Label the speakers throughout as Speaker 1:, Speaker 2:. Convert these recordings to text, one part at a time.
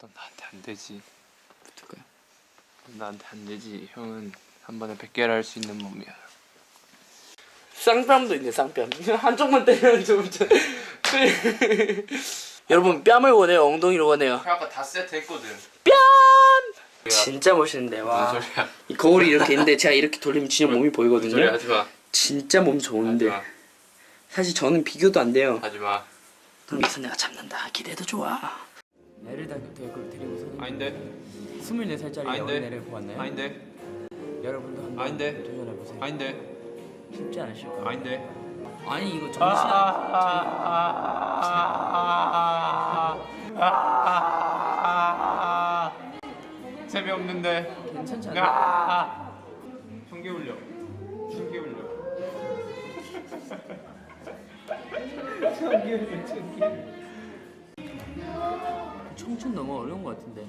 Speaker 1: 넌 나한테 안 되지.
Speaker 2: 어떨까요?
Speaker 1: 넌 나한테 안 되지. 형은 한 번에 100개를 할 수 있는 몸이야.
Speaker 2: 쌍뺨도 있네 쌍뺨 한쪽만 때리면 좀 좀- 여러분 뺨을 원해요 엉덩이를 원해요
Speaker 1: 형 아까 다 세트 했거든.
Speaker 2: 뺨 진짜 멋있는데
Speaker 1: 무슨
Speaker 2: 와
Speaker 1: 소리야?
Speaker 2: 이 거울이 이렇게 있는데 제가 이렇게 돌리면 진짜 몸이
Speaker 1: 무슨 소리
Speaker 2: 보이거든요
Speaker 1: 하지 마.
Speaker 2: 진짜 몸
Speaker 1: 하지
Speaker 2: 좋은데
Speaker 1: 마.
Speaker 2: 사실 저는 비교도 안 돼요
Speaker 1: 하지 마.
Speaker 2: 그럼 여기서 내가 잡는다 기대도 좋아
Speaker 3: 애를 다 데리고 데리고서는
Speaker 1: 아닌데.
Speaker 3: 24살짜리
Speaker 1: 아닌데.
Speaker 3: 여인애를 보았나요?
Speaker 1: 아닌데.
Speaker 3: 여러분도 한번
Speaker 1: 아닌데.
Speaker 3: 도전해 보세요.
Speaker 1: 아닌데.
Speaker 3: 쉽지 않으실 거예요.
Speaker 1: 아닌데.
Speaker 3: 아니 이거 정신
Speaker 1: 재미없는데.
Speaker 3: 괜찮지 않아요?
Speaker 1: 아! 청개 울려. 청개 울려.
Speaker 3: 청춘 너무 어려운 것 같은데.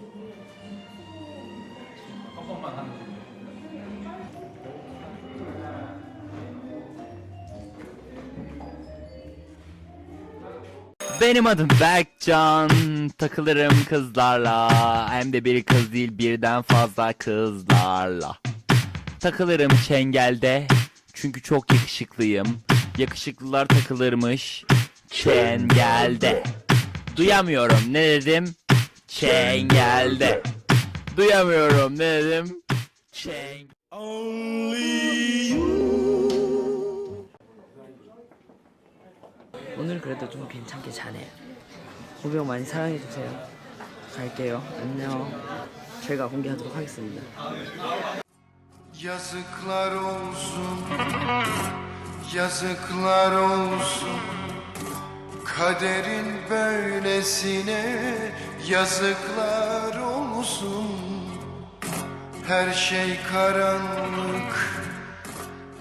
Speaker 4: Benim adım Berkcan Takılırım kızlarla Hem de bir kız değil birden fazla kızlarla Takılırım çengelde Çünkü çok yakışıklıyım Yakışıklılar takılırmış Çengelde Duyamıyorum ne dedim Çengelde Duyamıyorum ne dedim Çeng
Speaker 3: 오늘 그래도 좀 괜찮게 자네요. 고병 많이 사랑해 주세요. 갈게요. 안녕. 저희가 공개하도록 하겠습니다.
Speaker 5: Yazıklar olsun Yazıklar olsun Kaderin böylesine Yazıklar olsun. Her şey karanlık.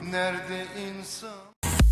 Speaker 5: Nerede insan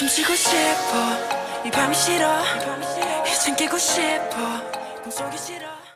Speaker 6: 숨 쉬고 싶어 이 밤이 싫어 이젠 깨고 싶어 꿈속이 싫어